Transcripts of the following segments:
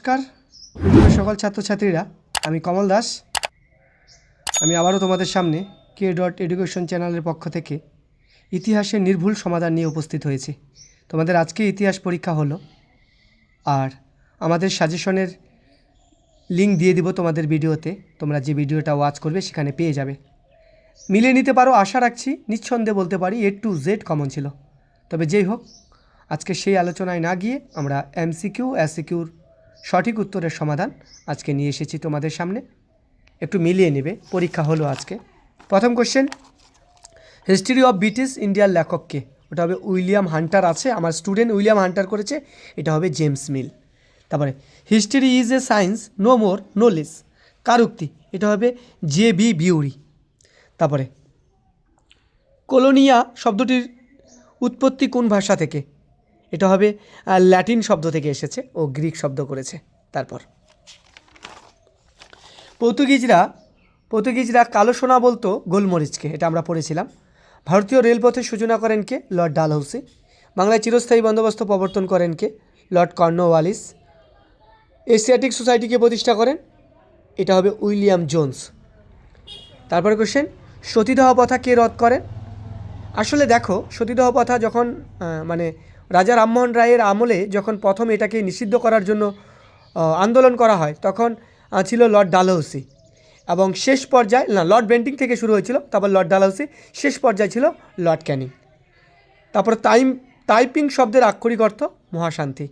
নমস্কার। সকল ছাত্রছাত্রীরা, আমি কমল দাস। আমি আবারও তোমাদের সামনে কে ডট এডুকেশন চ্যানেলের পক্ষ থেকে ইতিহাসের নির্ভুল সমাধান নিয়ে উপস্থিত হয়েছি। তোমাদের আজকে ইতিহাস পরীক্ষা হলো, আর আমাদের সাজেশনের লিঙ্ক দিয়ে দিব তোমাদের ভিডিওতে। তোমরা যে ভিডিওটা ওয়াচ করবে সেখানে পেয়ে যাবে। মিলিয়ে নিতে পারো, আশা রাখছি নিঃসন্দেহে বলতে পারি এ টু জেড কমন ছিল। তবে যেই হোক, আজকে সেই আলোচনায় না গিয়ে আমরা এমসিকিউ এসিকিউর সঠিক উত্তরের সমাধান আজকে নিয়ে এসেছি তোমাদের সামনে। একটু মিলিয়ে নেবে, পরীক্ষা হলো আজকে। প্রথম কোশ্চেন হিস্ট্রি অফ ব্রিটিশ ইন্ডিয়ার লেখককে ওটা হবে উইলিয়াম হান্টার আছে, আমার স্টুডেন্ট উইলিয়াম হান্টার করেছে, এটা হবে জেমস মিল। তারপরে history is a science no more no less কার উক্তি? এটা হবে জে বি বিউরি। তারপরে, কলোনিয়া শব্দটির উৎপত্তি কোন ভাষা থেকে? এটা হবে ল্যাটিন শব্দ থেকে এসেছে ও গ্রিক শব্দ করেছে। তারপর। পর্তুগিজরা পর্তুগিজরা কালো সোনা বলতো গোলমরিচকে, এটা আমরা পড়েছিলাম। ভারতীয় রেলপথের সূচনা করেন কে? লর্ড ডালহৌসি। বাংলায় চিরস্থায়ী বন্দোবস্ত প্রবর্তন করেন কে? Lord Cornwallis. এশিয়াটিক সোসাইটিকে প্রতিষ্ঠা করেন, এটা হবে উইলিয়াম জোন্স। তারপরে কোশ্চেন সতীদাহ প্রথা কে রদ করেন? আসলে দেখো, সতীদাহ প্রথা যখন মানে রাজা রামমোহন রায়ের আমলে যখন প্রথম এটাকে নিষিদ্ধ করার জন্য আন্দোলন করা হয়, তখন ছিল লর্ড ডালহৌসি। এবং শেষ পর্যায়ে, না, লর্ড বেন্টিং থেকে শুরু হয়েছিল, তারপর লর্ড ডালহৌসি, শেষ পর্যায়ে ছিল লর্ড ক্যানিং। তারপর টাইম টাইপিং শব্দের আক্ষরিক অর্থ মহাশান্তি।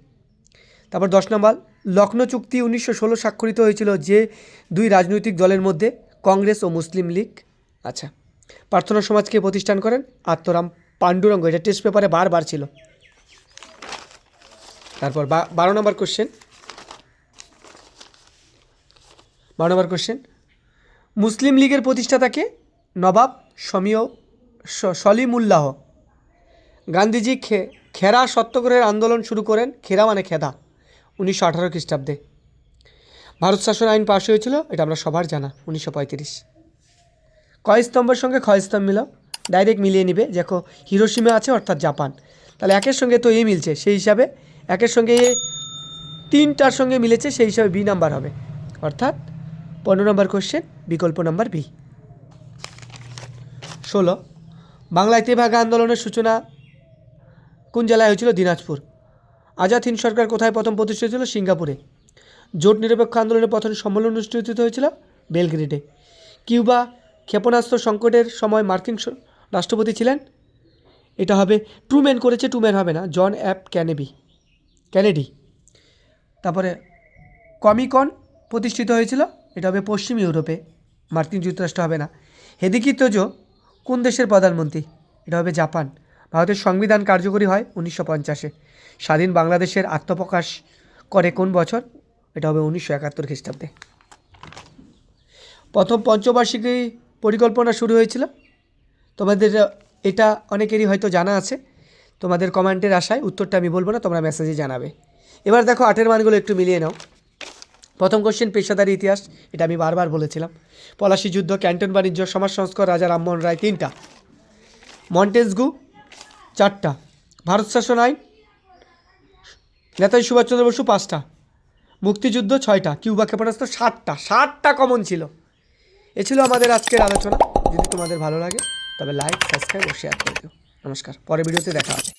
তারপর দশ নম্বর, লখনৌ চুক্তি উনিশশো ষোলো স্বাক্ষরিত হয়েছিল যে দুই রাজনৈতিক দলের মধ্যে কংগ্রেস ও মুসলিম লীগ। আচ্ছা প্রার্থনা সমাজকে প্রতিষ্ঠান করেন আত্মরাম পাণ্ডুরঙ্গ। এটা টেস্ট পেপারে বারবার ছিল। তারপর বারো নম্বর কোশ্চেন বারো নম্বর কোশ্চেন মুসলিম লীগের প্রতিষ্ঠাতাকে নবাব সমীয় সলিমুল্লাহ গান্ধীজি খেরা সত্যগ্রহের আন্দোলন শুরু করেন, খেরা মানে খেদা, উনিশশো আঠারো খ্রিস্টাব্দে। ভারত শাসন আইন পাশ হয়েছিল, এটা আমরা সবার জানা, উনিশশো পঁয়ত্রিশ। কয় স্তম্ভের সঙ্গে ক্ষয় স্তম্ভ ডাইরেক্ট মিলিয়ে নিবে। দেখো হিরোসীমা আছে অর্থাৎ জাপান। তাহলে একের সঙ্গে তো এ মিলছে, সেই হিসাবে একের সঙ্গে তিনটার সঙ্গে মিলেছে, সেই হিসাবে বি নাম্বার হবে। অর্থাৎ পনেরো নম্বর কোশ্চেন বিকল্প নাম্বার বি ষোলো। বাংলায় তেভাগা আন্দোলনের সূচনা কোন জেলায় হয়েছিল? দিনাজপুর। আজাদ হিন্দ সরকার কোথায় প্রথম প্রতিষ্ঠিত হয়েছিল? সিঙ্গাপুরে। জোট নিরপেক্ষ আন্দোলনের প্রথম সম্মেলন অনুষ্ঠিত হয়েছিল বেলগ্রেডে। কিউবা ক্ষেপণাস্ত্র সংকটের সময় মার্কিন রাষ্ট্রপতি ছিলেন। এটা হবে, ট্রুম্যান করেছে, ট্রুম্যান হবে না, জন অ্যাপ ক্যানেবি ক্যানেডি। তারপরে কমিকন প্রতিষ্ঠিত হয়েছিল, এটা হবে পশ্চিম ইউরোপে, মার্কিন যুক্তরাষ্ট্র হবে না। হেদিকি তোজো কোন দেশের প্রধানমন্ত্রী? এটা হবে জাপান। ভারতের সংবিধান কার্যকরী হয় উনিশশো পঞ্চাশে। স্বাধীন বাংলাদেশের আত্মপ্রকাশ করে কোন বছর? এটা হবে উনিশশো একাত্তর খ্রিস্টাব্দে। প্রথম পঞ্চবার্ষিকী পরিকল্পনা শুরু হয়েছিল। তোমাদের এটা অনেকেরই হয়তো জানা আছে। তোমাদের কমেন্টের আশায় উত্তরটা আমি বলব না, তোমরা মেসেজে জানাবে। এবার দেখো আটের মানগুলো একটু মিলিয়ে নাও। প্রথম কোশ্চেন পেশাদারি ইতিহাস, এটা আমি বারবার বলেছিলাম। পলাশি যুদ্ধ, ক্যান্টন বাণিজ্য সমাজ সংস্কার রাজা রামমোহন রায়, তিনটা। মন্টেসগু, চারটা। ভারত শাসন আইন, নেতাজি সুভাষচন্দ্র বসু পাঁচটা। মুক্তিযুদ্ধ, ছয়টা। কিউবা ক্ষেপণাস্ত্র সাতটা। সাতটা কমন ছিল। এ ছিল আমাদের আজকের আলোচনা। যদি তোমাদের ভালো লাগে, তবে লাইক সাবস্ক্রাইব ও শেয়ার করে দিও। নমস্কার পরের ভিডিওতে দেখা হবে।